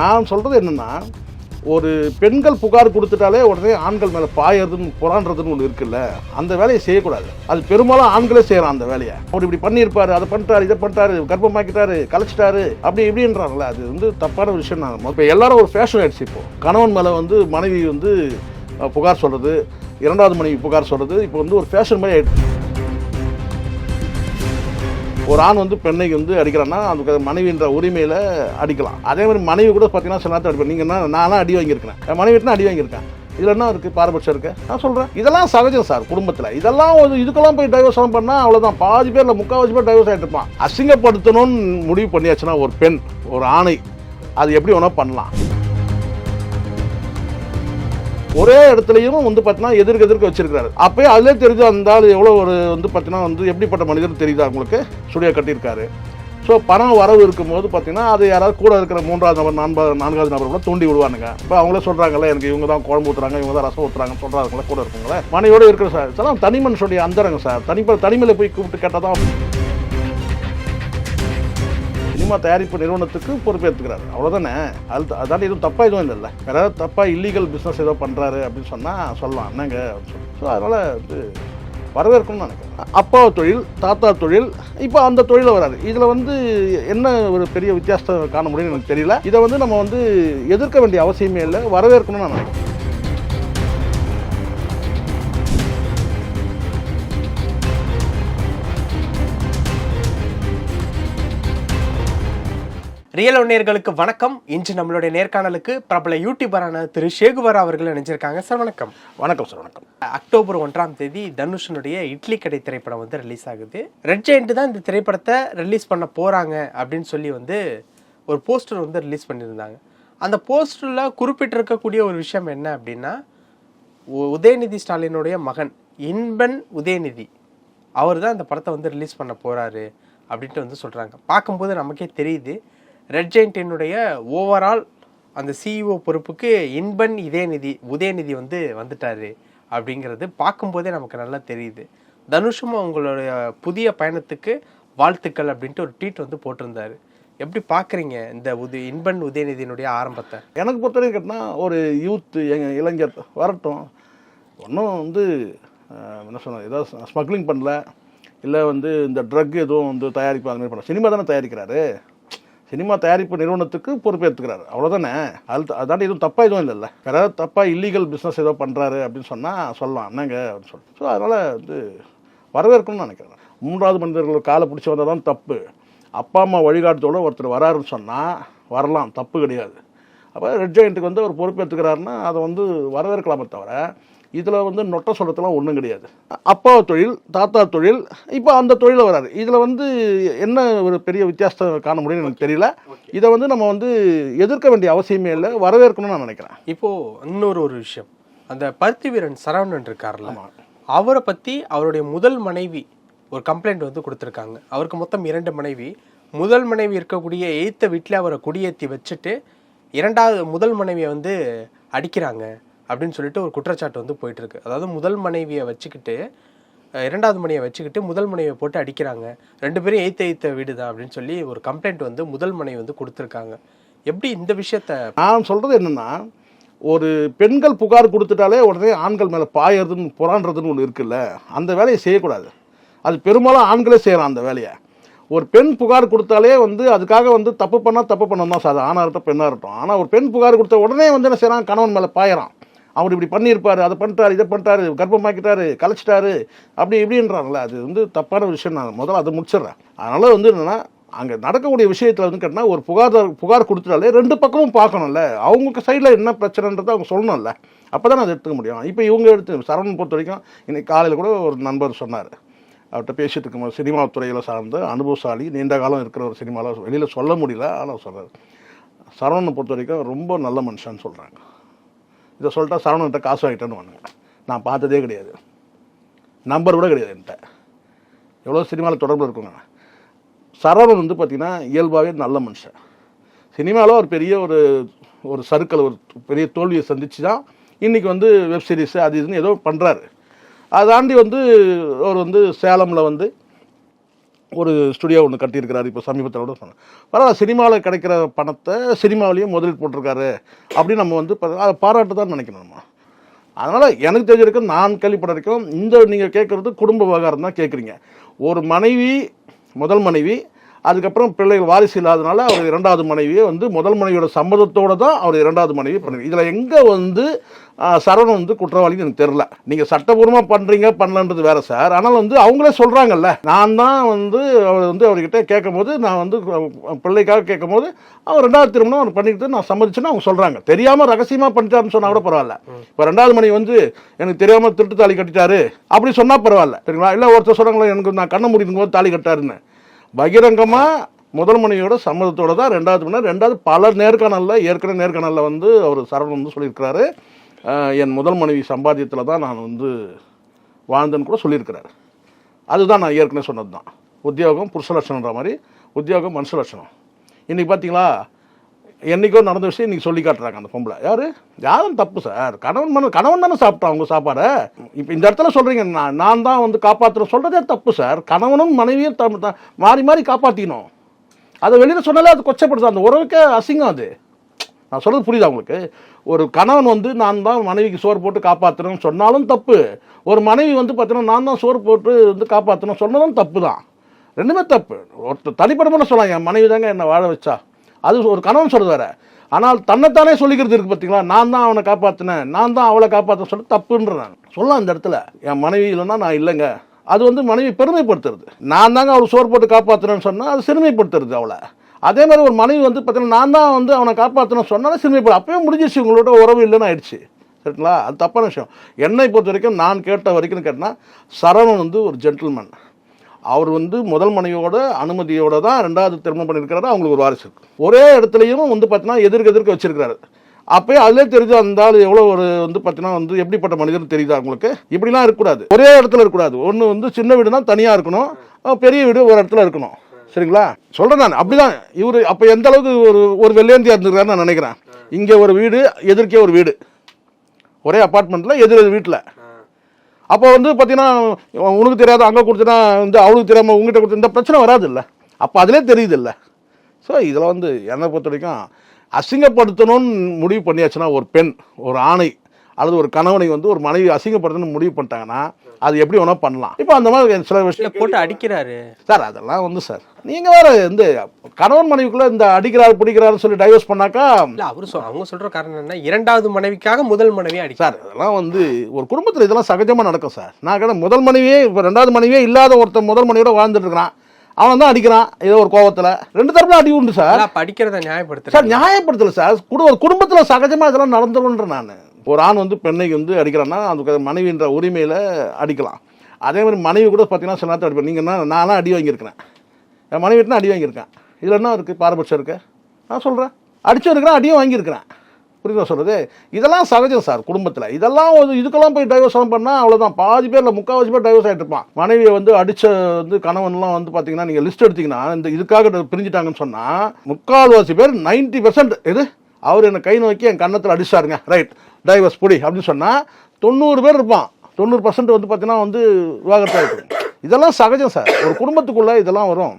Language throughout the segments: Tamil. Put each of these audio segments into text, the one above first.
நான் சொல்கிறது என்னென்னா ஒரு பெண்கள் புகார் கொடுத்துட்டாலே உடனே ஆண்கள் மேலே பாயறதுன்னு புறான்றதுன்னு ஒன்று இருக்குல்ல அந்த வேலையை செய்யக்கூடாது. அது பெரும்பாலும் ஆண்களே செய்கிறான் அந்த வேலையை. அவர் இப்படி பண்ணியிருப்பாரு அதை பண்ணிட்டாரு இதை பண்ணிட்டாரு கர்ப்பமாக்கிட்டாரு கலைச்சிட்டாரு அப்படி இப்படின்றாங்களே அது வந்து தப்பான விஷயம் நான் இப்போ எல்லாரும் ஒரு ஃபேஷன் ஆயிடுச்சு இப்போ. கணவன் மேலே வந்து மனைவி வந்து புகார் சொல்கிறது இரண்டாவது மனைவி புகார் சொல்கிறது இப்போ வந்து ஒரு ஃபேஷன் மாதிரி ஆகிடுச்சு ஒரு ஆண் வந்து பெண்ணை வந்து அடிக்கிறான்னா அதுக்கு மனைவின்ற உரிமையில் அடிக்கலாம். அதே மாதிரி மனைவி கூட பார்த்தீங்கன்னா சில நேரத்தில் அடிப்பேன் நீங்கள் நான் நானும் அடி வாங்கியிருக்கிறேன். என் மனைவிட்டுனா அடி வாங்கியிருக்கேன். இதில் என்ன இருக்குது பாரபட்சம் இருக்குது நான் சொல்கிறேன் இதெல்லாம் சகஜம் சார் குடும்பத்தில். இதெல்லாம் ஒரு இதுக்கெல்லாம் போய் டைவர்ஸ் பண்ணால் அவ்வளோதான் பாதி பேரில் முக்கால்வாசி பேர் டைவர்ஸ் ஆகிட்டு இருப்பான். அசிங்கப்படுத்தணும்னு முடிவு பண்ணியாச்சுன்னா ஒரு பெண் ஒரு ஆணை அது எப்படி வேணால் பண்ணலாம். ஒரே இடத்துலையும் வந்து பார்த்தீங்கன்னா எதிர்க்க எதிர்க்க வச்சிருக்காரு அப்பயே அதிலே தெரிஞ்சு அந்த ஆள் எவ்வளோ ஒரு வந்து பார்த்தீங்கன்னா வந்து எப்படிப்பட்ட மனிதர் தெரியுதா உங்களுக்கு? ஸ்டுடியோ கட்டியிருக்காரு. ஸோ பணம் வரவு இருக்கும்போது பார்த்தீங்கன்னா அது யாராவது கூட இருக்கிற மூன்றாவது நபர் நான்காவது நான்காவது நபர் கூட தூண்டி விடுவானுங்க. இப்போ அவங்களே சொல்கிறாங்கல்ல எனக்கு இவங்க தான் குழம்பு ஊற்றுறாங்க இவங்க தான் ரசம் ஊற்றுறாங்கன்னு சொல்கிறாங்களே கூட இருக்குங்களே மனையோடு இருக்கிற சார் சார் தனி மனுஷனுடைய அந்தரங்க சார். தனிப்ப தனிமையில் போய் கூப்பிட்டு கேட்டால் தான் சினிமா தயாரிப்பு நிறுவனத்துக்கு பொறுப்பேற்றுக்கிறாரு அவ்வளோதானே அது அதான் எதுவும் தப்பாக எதுவும் இல்லைல்ல. வேற தப்பாக இல்லீகல் பிஸ்னஸ் ஏதோ பண்ணுறாரு அப்படின்னு சொன்னால் சொல்லலாம். என்னங்க ஸோ அதனால் வந்து வரவேற்கணும்னு நினைக்கிறேன். அப்பா தொழில் தாத்தா தொழில் இப்போ அந்த தொழிலில் வராது இதில் வந்து என்ன ஒரு பெரிய வித்தியாசத்தை காண முடியும்னு எனக்கு தெரியல. இதை வந்து நம்ம வந்து எதிர்க்க வேண்டிய அவசியமே இல்லை. வரவேற்கணும்னு நான் நினைக்கிறேன். ரியல் நேயர்களுக்கு வணக்கம். இன்று நம்மளுடைய நேர்காணலுக்கு பிரபல யூடியூபரான திரு ஷேகுவர் அவர்கள் நினைச்சிருக்காங்க சார் வணக்கம். வணக்கம் சார் வணக்கம். அக்டோபர் ஒன்றாம் தேதி தனுஷனுடைய இட்லி கடை திரைப்படம் வந்து ரிலீஸ் ஆகுது. ரெட் ஜெயண்ட் தான் இந்த திரைப்படத்தை ரிலீஸ் பண்ண போறாங்க அப்படின்னு சொல்லி வந்து ஒரு போஸ்டர் வந்து ரிலீஸ் பண்ணியிருந்தாங்க. அந்த போஸ்டரில் குறிப்பிட்டிருக்கக்கூடிய ஒரு விஷயம் என்ன அப்படின்னா உதயநிதி ஸ்டாலினுடைய மகன் இன்பன் உதயநிதி அவர் தான் இந்த படத்தை வந்து ரிலீஸ் பண்ண போறாரு அப்படின்ட்டு வந்து சொல்றாங்க. பார்க்கும்போது நமக்கே தெரியுது. ரெட் ஜெயின்டினுடைய ஓவரால் அந்த சிஇஓ பொறுப்புக்கு இன்பன் இதயநிதி உதயநிதி வந்து வந்துட்டாரு அப்படிங்கிறது பார்க்கும்போதே நமக்கு நல்லா தெரியுது. தனுஷும் அவங்களுடைய புதிய பயணத்துக்கு வாழ்த்துக்கள் அப்படின்ட்டு ஒரு ட்வீட் வந்து போட்டிருந்தாரு. எப்படி பார்க்குறீங்க இந்த உது இன்பன் உதயநிதியினுடைய ஆரம்பத்தை? எனக்கு பொறுத்தவரைக்கும் கேட்டால் ஒரு யூத் இளைஞர் வரட்டும். ஒன்றும் வந்து என்ன சொன்ன ஏதோ ஸ்மக்லிங் பண்ணல. இல்லை வந்து இந்த ட்ரக் எதுவும் வந்து தயாரிப்பு அது மாதிரி பண்ணல. சினிமா தானே தயாரிக்கிறாரு. சினிமா தயாரிப்பு நிறுவனத்துக்கு பொறுப்பேற்றுக்கிறாரு அவ்வளோதானே அது அதாண்டி எதுவும் தப்பாக எதுவும் இல்லைல்ல. வேற ஏதாவது தப்பாக இல்லீகல் பிஸ்னஸ் ஏதோ பண்ணுறாரு அப்படின்னு சொன்னால் சொல்லலாம். என்னங்க அப்படின்னு சொல்லிட்டு ஸோ அதனால் வந்து வரவேற்கணும்னு நினைக்கிறேன். மூன்றாவது மனிதர்கள் காலை பிடிச்சி வந்தால் தான் தப்பு. அப்பா அம்மா வழிகாட்டத்தோடு ஒருத்தர் வராருன்னு சொன்னால் வரலாம். தப்பு கிடையாது. அப்போ ரெட் ஜாயிண்ட்டுக்கு வந்து அவர் பொறுப்பேற்றுக்கிறாருன்னா அதை வந்து வரவேற்கலாமே தவிர இதில் வந்து நொட்ட சொல்கிறதுலாம் ஒன்றும் கிடையாது. அப்பா தொழில் தாத்தா தொழில் இப்போ அந்த தொழிலில் வராது இதில் வந்து என்ன ஒரு பெரிய வித்தியாசத்தை காண முடியும்னு எனக்கு தெரியல. இதை வந்து நம்ம வந்து எதிர்க்க வேண்டிய அவசியமே இல்லை வரவேற்கணும்னு நான் நினைக்கிறேன். இப்போ இன்னொரு ஒரு விஷயம். அந்த பருத்தி வீரன் சரவணன் இருக்கார்ல அவரை பத்தி அவருடைய முதல் மனைவி ஒரு கம்ப்ளைண்ட் வந்து கொடுத்துருக்காங்க. அவருக்கு மொத்தம் இரண்டு மனைவி. முதல் மனைவி இருக்கக்கூடிய எய்த்த வீட்டில் அவரை குடியேற்றி வச்சுட்டு இரண்டாவது முதல் மனைவியை வந்து அடிக்கிறாங்க. அப்படின்னு சொல்லிட்டு ஒரு குற்றச்சாட்டு வந்து போயிட்டுருக்கு. அதாவது முதல் மனைவியை வச்சுக்கிட்டு இரண்டாவது மனையை வச்சுக்கிட்டு முதல் மனைவியை போட்டு அடிக்கிறாங்க. ரெண்டு பேரும் எய்த்த எய்த்த வீடு தான் அப்படின்னு சொல்லி ஒரு கம்ப்ளைண்ட் வந்து முதல் மனைவி வந்து கொடுத்துருக்காங்க. எப்படி இந்த விஷயத்த நான் சொல்கிறது என்னென்னா ஒரு பெண்கள் புகார் கொடுத்துட்டாலே உடனே ஆண்கள் மேலே பாயறதுன்னு புறான்றதுன்னு ஒன்று இருக்குல்ல அந்த வேலையை செய்யக்கூடாது. அது பெரும்பாலும் ஆண்களே செய்கிறான் அந்த வேலையை. ஒரு பெண் புகார் கொடுத்தாலே வந்து அதுக்காக வந்து தப்பு பண்ணால் தப்பு பண்ணணும் தான் சார். ஆணாக இருக்கட்டும் பெண்ணாக இருக்கட்டும் ஆனால் ஒரு பெண் புகார் கொடுத்த உடனே வந்து என்ன செய்கிறான் கணவன் மேலே பாயறான். அவர் இப்படி பண்ணியிருப்பாரு அதை பண்ணிட்டாரு இதை பண்ணிட்டாரு கர்ப்பமாக்கிட்டாரு கலைச்சிட்டாரு அப்படி இப்படின்றாங்களே அது வந்து தப்பான விஷயம். நான் முதல்ல அதை முடிச்சிடுறேன். அதனால் வந்து என்னென்னா அங்கே நடக்கக்கூடிய விஷயத்தில் வந்து கேட்டால் ஒரு புகார் புகார் கொடுத்துட்டாலே ரெண்டு பக்கமும் பார்க்கணும்ல. அவங்களுக்கு சைடில் என்ன பிரச்சனைன்றதை அவங்க சொல்லணும்ல. அப்போ தான் அதை எடுத்துக்க முடியும். இப்போ இவங்க எடுத்து சரவணன் பொறுத்த வரைக்கும் இன்றைக்கி காலையில் கூட ஒரு நண்பர் சொன்னார். அவர்கிட்ட பேசிட்டு இருக்கும்போது சினிமா துறையில் சார்ந்த அனுபவசாலி நீண்ட காலம் இருக்கிற ஒரு சினிமாவில் வெளியில் சொல்ல முடியல ஆனால் சொல்கிறார் சரவணனை பொறுத்த வரைக்கும் ரொம்ப நல்ல மனுஷன்னு சொல்கிறாங்க இதை சொல்லிட்டா சரவணன்கிட்ட காசு வாங்கிட்டேன்னு வாங்க நான் பார்த்ததே கிடையாது. நம்பர் கூட கிடையாது என்கிட்ட. எவ்வளோ சினிமாவில் தொடர்பில் இருக்குங்க. சரவணன் வந்து பார்த்திங்கன்னா இயல்பாகவே நல்ல மனுஷன். சினிமாவில் ஒரு பெரிய ஒரு ஒரு சர்க்கிள் ஒரு பெரிய தோல்வியை சந்திச்சு தான் இன்றைக்கி வந்து வெப் சீரிஸ் அது இதுன்னு ஏதோ பண்ணுறாரு அதை தாண்டி வந்து அவர் வந்து சேலமில் வந்து ஒரு ஸ்டுடியோ ஒன்று கட்டியிருக்கிறாரு இப்போ சமீபத்தில் கூட சொன்னேன் பரவாயில்ல சினிமாவில் கிடைக்கிற பணத்தை சினிமாவிலையும் முதலீடு போட்டிருக்காரு அப்படின்னு நம்ம வந்து அதை பாராட்டு தான் நினைக்கணும் நம்ம. அதனால் எனக்கு தெரிஞ்சிருக்கும் நான் கேள்விப்பட வரைக்கும் இந்த நீங்கள் கேட்குறது குடும்ப விவகாரம் தான் கேட்குறீங்க ஒரு மனைவி முதல் மனைவி அதுக்கப்புறம் பிள்ளைகள் வாரிசு இல்லாதனால அவர் இரண்டாவது மனைவியை வந்து முதல் மனைவியோட சம்மதத்தோடு தான் அவர் இரண்டாவது மனைவி பண்ணுங்க இதில் எங்கே வந்து சரவணன் வந்து குற்றவாளின்னு எனக்கு தெரில நீங்கள் சட்டபூர்வமாக பண்ணுறீங்க பண்ணலன்றது வேறு சார். ஆனால் வந்து அவங்களே சொல்கிறாங்கல்ல நான் தான் வந்து அவர் வந்து அவர்கிட்ட கேட்கும்போது நான் வந்து பிள்ளைக்காக கேட்கும்போது அவர் ரெண்டாவது திருமணம் அவர் பண்ணிக்கிட்டு நான் சம்மதிச்சுன்னு அவங்க சொல்கிறாங்க தெரியாமல் ரகசியமாக பண்ணிட்டாருன்னு சொன்னால் கூட பரவாயில்ல. இப்போ ரெண்டாவது மணி வந்து எனக்கு தெரியாமல் திருட்டு தாலி கட்டிட்டாரு. அப்படி சொன்னால் பரவாயில்ல. சரிங்களா? இல்லை ஒருத்தர் சொல்கிறாங்களா எனக்கு நான் கண்ண முடிக்கும் போது தாலி கட்டாருன்னு. பகிரங்கமாக முதல் மனைவியோட சம்மதத்தோட தான் ரெண்டாவது மணி ரெண்டாவது பல நேர்காணலில் ஏற்கனவே நேர்காணலில் வந்து அவர் சரவணன் வந்து சொல்லியிருக்கிறாரு. என் முதல் மனைவி சம்பாத்தியத்தில் தான் நான் வந்து வாழ்ந்தேன்னு கூட சொல்லியிருக்கிறாரு. அதுதான் நான் ஏற்கனவே சொன்னது தான் உத்தியோகம் புருஷ லட்சணன்ற மாதிரி உத்தியோகம் மனுஷ லட்சணம் இன்றைக்கி பார்த்தீங்களா என்றைக்கோ நடந்த விஷயம் இன்றைக்கி சொல்லி காட்டுறாங்க அந்த பொம்பளை. யார்? யாரும் தப்பு சார். கணவன் மன கணவன் தானே சாப்பிட்டான் உங்கள் சாப்பாடை? இப்போ இந்த இடத்துல சொல்கிறீங்க நான் நான் தான் வந்து காப்பாற்றுறேன் சொல்கிறதே தப்பு சார். கணவனும் மனைவியும் த- த- மாறி மாறி காப்பாற்றிக்கணும் அதை வெளியில் சொன்னாலே அது கொச்சப்படுது. அந்த உறவுக்கே அசிங்கம் அது. நான் சொல்கிறது புரியுதா உங்களுக்கு? ஒரு கணவன் வந்து நான் தான் மனைவிக்கு சோறு போட்டு காப்பாற்றுறேன்னு சொன்னாலும் தப்பு. ஒரு மனைவி வந்து பார்த்தீங்கன்னா நான் தான் சோறு போட்டு வந்து காப்பாற்றணும் சொன்னதும் தப்பு தான். ரெண்டுமே தப்பு. ஒருத்தர் தனிப்படமான சொல்லலாம் என் மனைவி தாங்க என்னை வாழ வச்சா. அது ஒரு கணவன் சொல்கிறது வேற. ஆனால் தன்னைத்தானே சொல்லிக்கிறது இருக்குது பார்த்தீங்களா நான் தான் அவனை காப்பாற்றினேன் நான் தான் அவளை காப்பாற்ற சொல்ல தப்புன்றான் சொல்லலாம் அந்த இடத்துல. என் மனைவி இல்லைன்னா நான் இல்லைங்க. அது வந்து மனைவி பெருமைப்படுத்துறது. நான் தாங்க அவர் சோறு போட்டு காப்பாற்றுறேன்னு சொன்னால் அது சிறுமைப்படுத்துறது அவளை. அதே மாதிரி ஒரு மனைவி வந்து பார்த்தீங்கன்னா நான் தான் வந்து அவனை காப்பாற்றணும் சொன்னாலும் சிறுமைப்படும் அப்பவே முடிஞ்சிச்சு உங்களோட உறவு இல்லைன்னு ஆயிடுச்சு. சரிங்களா? அது தப்பான விஷயம். என்னை பொறுத்த வரைக்கும் நான் கேட்ட வரைக்கும் கேட்டால் சரவணன் வந்து ஒரு ஜென்டில்மேன் அவர் வந்து முதல் மனைவியோட அனுமதியோட தான் ரெண்டாவது திருமணம் பண்ணியிருக்கிறாரு. அவங்களுக்கு ஒரு வாரிசு இருக்கு. ஒரே இடத்துலையும் வந்து பார்த்தீங்கன்னா எதிர்க்க எதிர்க்க வச்சிருக்காரு அப்பயே அதிலே தெரிஞ்சு அந்த ஆள் எவ்வளோ ஒரு வந்து பார்த்தீங்கன்னா வந்து எப்படிப்பட்ட மனிதன் தெரியுதா அவங்களுக்கு இப்படிலாம் இருக்கக்கூடாது. ஒரே இடத்துல இருக்கக்கூடாது. ஒன்று வந்து சின்ன வீடுனா தனியாக இருக்கணும். பெரிய வீடு ஒரு இடத்துல இருக்கணும். சரிங்களா? சொல்கிறேன் நான். அப்படிதான். இவர் அப்போ எந்த அளவுக்கு ஒரு ஒரு வெள்ளையந்தியா இருந்திருக்காருன்னு நான் நினைக்கிறேன். இங்கே ஒரு வீடு எதிர்க்கே ஒரு வீடு. ஒரே அப்பார்ட்மெண்ட்டில் எதிர் வீட்டில். அப்போ வந்து பார்த்தீங்கன்னா உனக்கு தெரியாத அங்கே கொடுத்தனா வந்து அவளுக்கு தெரியாமல் உங்ககிட்ட கொடுத்து இந்த பிரச்சனை வராது இல்லை அப்போ அதிலே தெரியுது இல்லை ஸோ இதில் வந்து என்னை பொறுத்த வரைக்கும் அசிங்கப்படுத்தணும்னு முடிவு பண்ணியாச்சுன்னா ஒரு பெண் ஒரு ஆணை. அல்லது ஒரு கணவனை வந்து ஒரு மனைவி அசிங்கப்படுத்தணும்னு முடிவு பண்ணிட்டாங்கன்னா அது எப்படி வேணால் பண்ணலாம். இப்போ அந்த மாதிரி சில விஷயம் போட்டு அடிக்கிறாரு. சார் அதெல்லாம் வந்து சார் நீங்கள் வேற இந்த கணவன் மனைவிக்குள்ளே இந்த அடிக்கிறாரு பிடிக்கிறாருன்னு சொல்லி டைவர்ஸ் பண்ணாக்கா இல்ல அவரு அவங்க சொல்ற காரணம் என்ன இரண்டாவது மனைவிக்காக முதல் மனைவி அடிக்க சார் இதெல்லாம் வந்து ஒரு குடும்பத்தில் இதெல்லாம் சகஜமாக நடக்கும் சார். நான் முதல் மனைவியே இப்போ ரெண்டாவது மனைவியே இல்லாத ஒருத்தன் முதல் மனைவியோட வாழ்ந்துட்டு இருக்கிறான். அவன் தான் அடிக்கிறான் ஏதோ ஒரு கோவத்தில். ரெண்டு தரப்புல அடி உண்டு சார். அப்ப அடிக்கிறத நியாயப்படுத்துற சார் நியாயப்படுத்தல சார். ஒரு குடும்பத்தில் சகஜமாக இதெல்லாம் நடந்துருன்ற நான். ஒரு ஆண் வந்து பெண்ணை வந்து அடிக்கிறான்னா அந்த மனைவின்ற உரிமையில் அடிக்கலாம். அதே மாதிரி மனைவி கூட பார்த்தீங்கன்னா சில நேரத்தில் அடிப்பேன் நீங்கள் என்ன நான்லாம் அடி வாங்கியிருக்கிறேன். என் மனைவிட்டு அடி வாங்கியிருக்கேன். இதில் என்ன இருக்குது பாரபட்சம் இருக்குது நான் சொல்கிறேன் அடிச்சும் இருக்கிறேன் அடியும் வாங்கியிருக்கிறேன். புரியுதா சொல்கிறது இதெல்லாம் சகஜம் சார் குடும்பத்தில். இதெல்லாம் ஒரு இதுக்கெல்லாம் போய் டைவர்ஸ்லாம் பண்ணால் அவ்வளோதான் பாதி பேரில் முக்கால்வாசி பேர் டைவர்ஸ் ஆகிட்டு இருப்பான். மனைவியை வந்து அடித்த வந்து கணவன்லாம் வந்து பார்த்தீங்கன்னா நீங்கள் லிஸ்ட் எடுத்தீங்கன்னா இந்த இதுக்காக பிரிஞ்சுட்டாங்கன்னு சொன்னால் முக்கால்வாசி பேர் நைன்ட்டி பெர்சன்ட் எது? அவர் என்னை கை நோக்கி என் கன்னத்தில் அடிச்சாருங்க. ரைட் டைவர்ஸ் புடி. அப்படின்னு சொன்னால் தொண்ணூறு பேர் இருப்பான். தொண்ணூறு பர்சன்ட் வந்து பார்த்தீங்கன்னா வந்து விவாகரத்தாக இருக்கும். இதெல்லாம் சகஜம் சார். ஒரு குடும்பத்துக்குள்ளே இதெல்லாம் வரும்.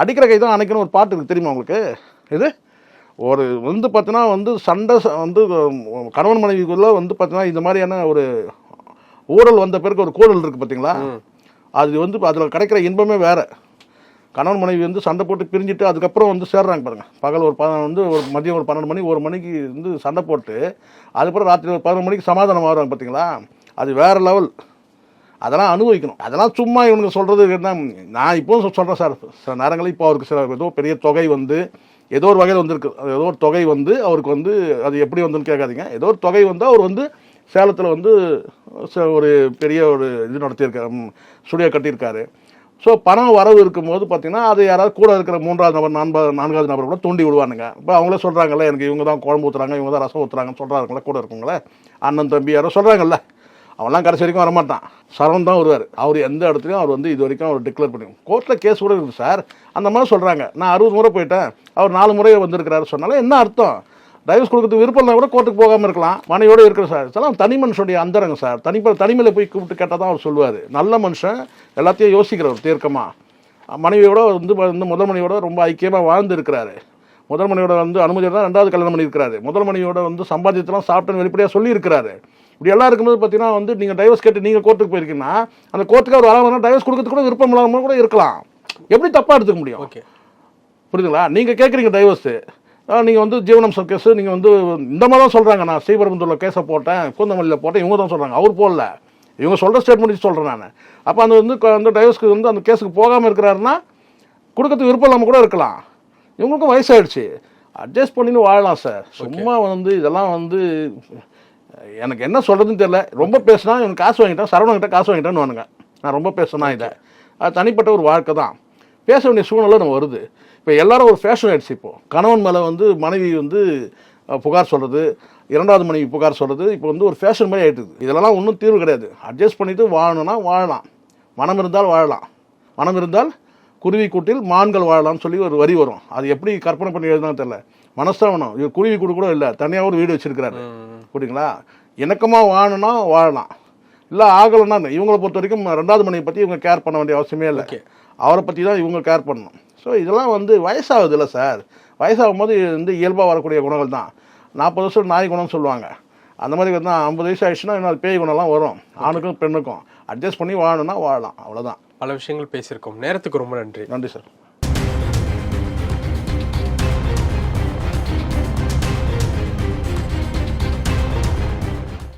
அடிக்கிற கை தான் அணைக்கணும் ஒரு பாட்டு தெரியுமா உங்களுக்கு? இது ஒரு வந்து பார்த்தீங்கன்னா வந்து சண்டை வந்து கணவன் மனைவிக்குள்ள வந்து பார்த்தீங்கன்னா இந்த மாதிரியான ஒரு ஊழல் வந்த பிறகு ஒரு கூடல் இருக்குது பார்த்தீங்களா அது வந்து அதில் கிடைக்கிற இன்பமே வேற. கணவன் மனைவி வந்து சண்டை போட்டு பிரிஞ்சுட்டு அதுக்கப்புறம் வந்து சேர்றாங்க பாருங்க. பகல் ஒரு ப வந்து ஒரு மதியம் ஒரு பன்னெண்டு மணி ஒரு மணிக்கு வந்து சண்டை போட்டு அதுக்கப்புறம் ராத்திரி ஒரு பதினொரு மணிக்கு சமாதானம் ஆகிறாங்க பார்த்தீங்களா அது வேற லெவல். அதெல்லாம் அனுபவிக்கணும். அதெல்லாம் சும்மா இவனுக்கு சொல்கிறது என்ன நான் இப்போவும் சொல்கிறேன் சார். சில நேரங்களில் இப்போ அவருக்கு சில ஏதோ பெரிய தொகை வந்து ஏதோ ஒரு வகையில் வந்திருக்கு. ஏதோ ஒரு தொகை வந்து அவருக்கு வந்து அது எப்படி வந்துன்னு கேட்காதீங்க. ஏதோ ஒரு தொகை வந்து அவர் வந்து சேலத்தில் வந்து ச- ஒரு பெரிய ஒரு இது நடத்தியிருக்காரு. ஸ்டுடியோ கட்டியிருக்காரு. ஸோ பணம் வரவு இருக்கும்போது பார்த்தீங்கன்னா அது யாராவது கூட இருக்கிற மூன்றாவது நபர் நான்காவது நான்காவது நபர் கூட தூண்டி விடுவானுங்க. இப்போ அவங்களே சொல்கிறாங்கல்ல எனக்கு இவங்க தான் குழம்பு ஊற்றுறாங்க இவங்க தான் ரசம் ஊற்றுறாங்கன்னு சொல்கிறாங்களே கூட இருக்குங்களே. அண்ணன் தம்பி யாரோ சொல்கிறாங்கல்ல அவன்லாம் கடைசி வரைக்கும் வரமாட்டான். சரவணன் தான் வருவார். அவர் எந்த இடத்துலையும் அவர் வந்து இது வரைக்கும் அவர் டிக்ளேர் பண்ணி கோர்ட்டில் கேஸ் கூட இருக்குது சார் அந்த மாதிரி சொல்கிறாங்க நான் அறுபது முறை போயிட்டேன். அவர் நாலு முறை வந்திருக்கிறாரு சொன்னாலும் என்ன அர்த்தம்? டைவர்ஸ் கொடுக்கறதுக்கு விருப்பம்னா கூட கோர்ட்டுக்கு போகாமல் இருக்கலாம். மனையோட இருக்கிற சார் சார் தனி மனுஷனுடைய அந்தரங்க சார் தனிப்ப தனிமையில் போய் கூப்பிட்டு கேட்டால் தான் அவர் சொல்லுவார். நல்ல மனுஷன். எல்லாத்தையும் யோசிக்கிறவர் தீர்க்கமாக மனைவியோட வந்து வந்து முதல் மனைவியோட ரொம்ப ஐக்கியமாக வாழ்ந்துருக்கிறாரு. முதல் மனைவியோட வந்து அனுமதி தான் ரெண்டாவது கல்யாணம் பண்ணியிருக்கிறாரு. முதல் மனைவியோட வந்து சம்பாதித்தெல்லாம் சாப்பிட்டேன்னு வெளிப்படையாக சொல்லியிருக்கிறாரு. இப்படி எல்லாம் இருக்கும்போது பார்த்தீங்கன்னா வந்து நீங்கள் டைவர்ஸ் கேட்டு நீங்கள் கோர்ட்டுக்கு போயிருக்கீங்கன்னா அந்த கோர்ட்டுக்கு அவர் வராமல் டைவர்ஸ் கொடுக்கறதுக்கு கூட விருப்பம் இல்லாமல் கூட இருக்கலாம். எப்படி தப்பாக எடுத்துக்க முடியும்? ஓகே புரியுதுங்களா? நீங்கள் கேட்குறீங்க டைவர்ஸு நீங்கள் வந்து ஜீவனம்சம் கேஸு நீங்கள் வந்து இந்த மாதிரி தான் சொல்கிறாங்க நான் ஸ்ரீபெரும்புத்தூரில் கேஸை போட்டேன் பூந்தமல்லியில் போட்டேன் இவங்க தான் சொல்கிறாங்க அவர் போடல. இவங்க சொல்கிற ஸ்டேட்மெண்ட் சொல்கிறேன் நான். அப்போ அந்த வந்து அந்த டைவர்ஸ்க்கு வந்து அந்த கேஸுக்கு போகாமல் இருக்கிறாருன்னா கொடுக்கறதுக்கு விருப்பம் இல்லாமல் கூட இருக்கலாம். இவங்களுக்கும் வயசாயிடுச்சு. அட்ஜஸ்ட் பண்ணின்னு வாழலாம் சார் சும்மா வந்து இதெல்லாம் வந்து எனக்கு என்ன சொல்கிறதுன்னு தெரியல. ரொம்ப பேசினா இவன் காசு வாங்கிட்டான் சரவணங்கிட்ட காசு வாங்கிட்டான்னு வானுங்க. நான் ரொம்ப பேசினா இதை. அது தனிப்பட்ட ஒரு வாழ்க்கை தான். பேச வேண்டிய சூழ்நிலை நம்ம வருது. இப்போ எல்லாரும் ஒரு ஃபேஷன் ஆயிடுச்சு இப்போது கணவன் மேலே வந்து மனைவி வந்து புகார் சொல்கிறது இரண்டாவது மனைவி புகார் சொல்கிறது இப்போ வந்து ஒரு ஃபேஷன் மாதிரி ஆகிட்டுது இதெல்லாம் ஒன்றும் தீர்வு கிடையாது. அட்ஜஸ்ட் பண்ணிவிட்டு வாழணும்னா வாழலாம். மனம் இருந்தால் வாழலாம். மனம் இருந்தால் குருவி கூட்டில் மான்கள் வாழலாம்னு சொல்லி ஒரு வரி வரும். அது எப்படி கற்பனை பண்ணி எழுதுனா தெரில மனசுதான் வேணும் இவர் குருவி கூடு கூட இல்லை தனியாக ஒரு வீடு வச்சிருக்கிறாரு. புரியுங்களா இணக்கமாக வாழணும்னா வாழலாம். இல்லை ஆகலைன்னா. இவங்களை பொறுத்த வரைக்கும் ரெண்டாவது மனைவி பற்றி இவங்க கேர் பண்ண வேண்டிய அவசியமே இல்லை. அவரை பற்றி தான் இவங்க கேர் பண்ணணும். ஸோ இதெல்லாம் வந்து வயசாகுது இல்லை சார். வயசாகும் போது இது வந்து இயல்பாக வரக்கூடிய குணங்கள் தான். நாற்பது வருஷம் நாய் குணம்னு சொல்லுவாங்க. அந்த மாதிரி வந்து ஐம்பது வயசு ஆயிடுச்சுன்னா இன்னும் பேய் குணம்லாம் வரும். ஆணுக்கும் பெண்ணுக்கும். அட்ஜஸ்ட் பண்ணி வாழணும்னா வாழலாம். அவ்வளோதான் பல விஷயங்கள் பேசியிருக்கோம். நேரத்துக்கு ரொம்ப நன்றி. நன்றி சார்.